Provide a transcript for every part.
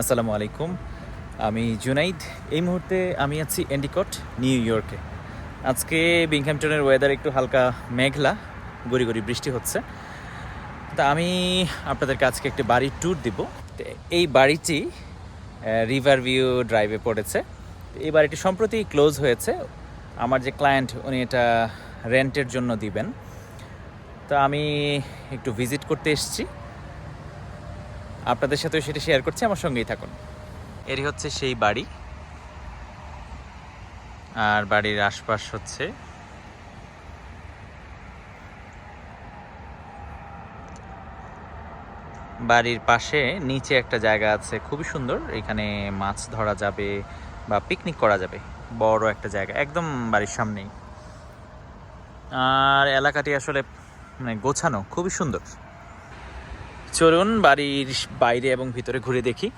আসসালামু আলাইকুম। আমি জুনাইদ। এই মুহূর্তে আমি আছি এন্ডিকট, নিউ ইয়র্কে। আজকে বিংহ্যামটনের ওয়েদার একটু হালকা মেঘলা, গড়ি গড়ি বৃষ্টি হচ্ছে। তা আমি আপনাদেরকে আজকে একটি বাড়ির ট্যুর দিব। এই বাড়িটি রিভার ভিউ ড্রাইভে পড়েছে। এই বাড়িটি সম্প্রতি ক্লোজ হয়েছে। আমার যে ক্লায়েন্ট উনি এটা রেন্টের জন্য দিবেন। তো আমি একটু ভিজিট করতে এসেছি। আপনাদের সাথেও সেটা শেয়ার করছি, আমার সঙ্গেই থাকুন। এরই হচ্ছে সেই বাড়ি। আর বাড়ির আশপাশ হচ্ছে বাড়ির পাশে নিচে একটা জায়গা আছে, খুবই সুন্দর। এখানে মাছ ধরা যাবে বা পিকনিক করা যাবে। বড় একটা জায়গা, একদম বাড়ির সামনেই। আর এলাকাটি আসলে মানে গোছানো, খুবই সুন্দর। চলুন বাড়ির বাইরে এবং ভিতরে ঘুরে দেখি।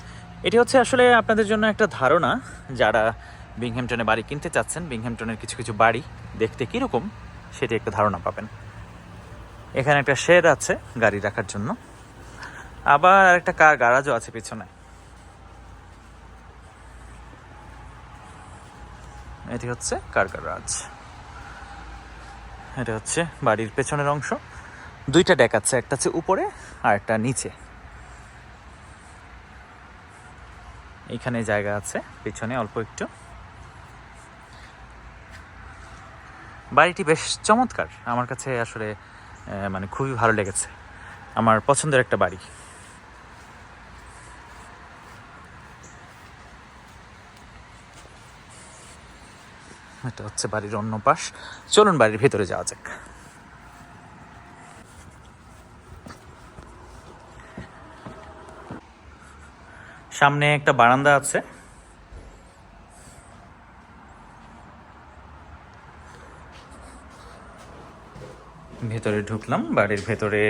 এটি হচ্ছে আসলে আপনাদের জন্য একটা ধারণা যারা বিংহ্যামটনে বাড়ি কিনতে চাচ্ছেন। বিংহ্যামটনের কিছু কিছু বাড়ি দেখতে কীরকম সেটি একটা ধারণা পাবেন। এখানে একটা শেড আছে গাড়ি রাখার জন্য। আবার একটা কার গ্যারাজও আছে পিছনে। এটি হচ্ছে কার গ্যারাজ এটা হচ্ছে বাড়ির পেছনের অংশ। দুইটা ডেক আছে, একটা হচ্ছে উপরে আর একটা নিচে। এখানে জায়গা আছে, পেছনে অল্প একটু। বাড়িটি বেশ চমৎকার। আমার কাছে আসলে মানে খুবই ভালো লেগেছে। আমার পছন্দের একটা বাড়ি। এটা হচ্ছে বাড়ির অন্য পাশ। চলুন বাড়ির ভেতরে যাওয়া যাক। সামনে একটা বারান্দা আছে। ভেতরে ঢুকলাম, বাড়ির ভেতরে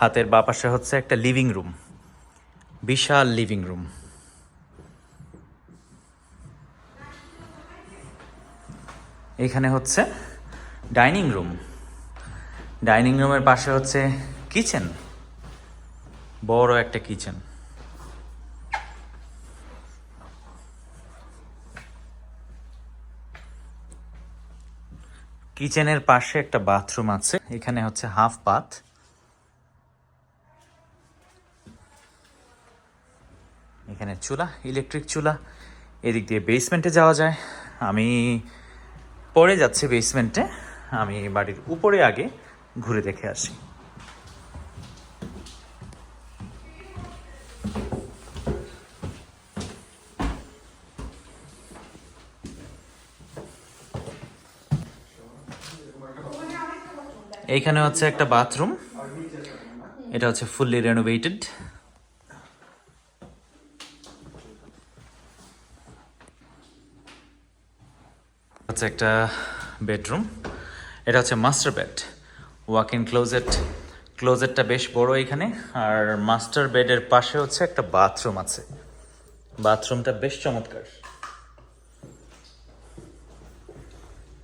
হাতের বা পাশে হচ্ছে একটা লিভিং রুম বিশাল লিভিং রুম এখানে হচ্ছে ডাইনিং রুম। ডাইনিং রুমের পাশে হচ্ছে কিচেন বড় একটা কিচেন কিচেনের পাশে একটা বাথরুম আছে, এখানে হচ্ছে হাফ বাথ এখানে চুলা, ইলেকট্রিক চুলা, এদিক দিয়ে বেসমেন্টে যাওয়া যায়। আমি পরে যাচ্ছি বেসমেন্টে আমি বাড়ির উপরে আগে ঘুরে দেখে আসি। এইখানে হচ্ছে একটা বাথরুম। এটা হচ্ছে ফুললি রেনোভেটেড হচ্ছে একটা বেডরুম এটা হচ্ছে master bed walk in closet ক্লোজেটটা বেশ বড় এখানে। আর মাস্টার বেডের পাশে হচ্ছে একটা বাথরুম আছে। বাথরুমটা বেশ চমৎকার।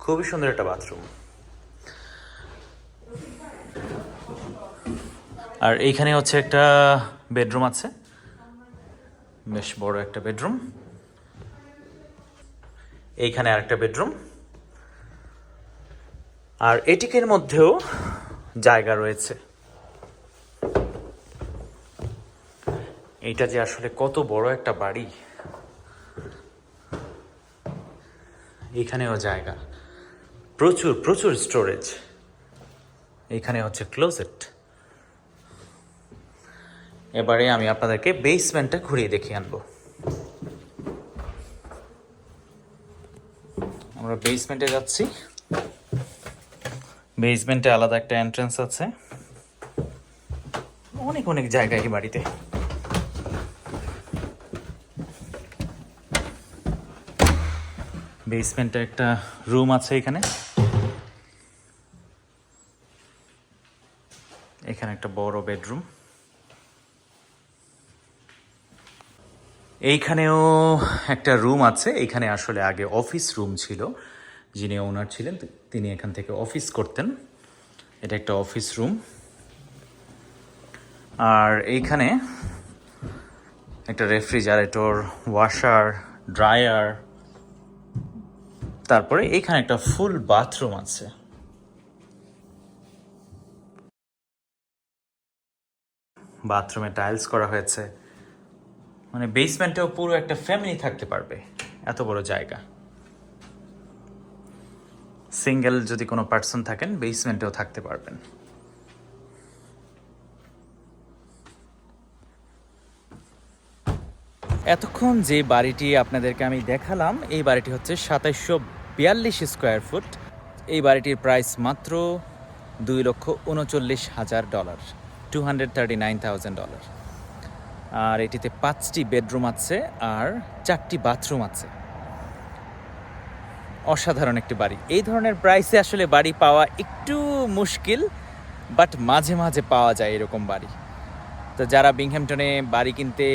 খুবই সুন্দর একটা বাথরুম আর এইখানে হচ্ছে একটা বেডরুম আছে। বেশ বড় একটা বেডরুম। এইখানে আরেকটা বেডরুম। আর এটিকের মধ্যেও জায়গা রয়েছে। এইটা যে আসলে কত বড় একটা বাড়ি। এখানেও জায়গা। প্রচুর প্রচুর স্টোরেজ এখানে হচ্ছে ক্লোজেট এবারে আমি আপনাদেরকে বেসমেন্টটা ঘুরিয়ে দেখিয়ে আনব। আমরা বেসমেন্টে যাচ্ছি। বেসমেন্টে আলাদা একটা এন্ট্রান্স আছে। অনেক অনেক জায়গা এই বাড়িতে। বেসমেন্টে একটা রুম আছে এখানে। এখানে একটা বড় বেডরুম এইখানেও একটা রুম আছে। এখানে আসলে আগে অফিস রুম ছিল। যিনি ওনার ছিলেন, তিনি এখান থেকে অফিস করতেন। এটা একটা অফিস রুম। আর এইখানে একটা রেফ্রিজারেটর, ওয়াশার, ড্রায়ার। তারপরে এখানে একটা ফুল বাথরুম আছে। বাথরুমে টাইলস করা হয়েছে। মানে বেসমেন্টেও পুরো একটা ফ্যামিলি থাকতে পারবে, এত বড় জায়গা। সিঙ্গেল যদি কোনো পার্সন থাকেন বেসমেন্টেও থাকতে পারবেন। এতক্ষণ যে বাড়িটি আপনাদেরকে আমি দেখালাম, এই বাড়িটি হচ্ছে সাতাইশশো বিয়াল্লিশ স্কোয়ার ফুট এই বাড়িটির প্রাইস মাত্র দুই লক্ষ উনচল্লিশ হাজার dollar two hundred thirty nine thousand dollar আর এটিতে পাঁচটি বেডরুম আছে আর চারটি বাথরুম আছে। অসাধারণ একটি বাড়ি। এই ধরনের প্রাইসে আসলে বাড়ি পাওয়া একটু মুশকিল বাট মাঝে মাঝে পাওয়া যায় এরকম বাড়ি। তো যারা বিংহ্যামটনে বাড়ি কিনতে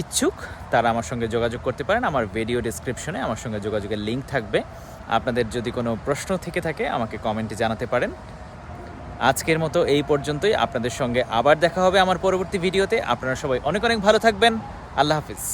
ইচ্ছুক, তারা আমার সঙ্গে যোগাযোগ করতে পারেন। আমার ভিডিও ডিসক্রিপশনে আমার সঙ্গে যোগাযোগের লিঙ্ক থাকবে। আপনাদের যদি কোনো প্রশ্ন থেকে থাকে, আমাকে কমেন্টে জানাতে পারেন। আজকের মতো এই পর্যন্তই। আপনাদের সঙ্গে আবার দেখা হবে আমার পরবর্তী ভিডিওতে। আপনারা সবাই অনেক অনেক ভালো থাকবেন। আল্লাহ হাফিজ।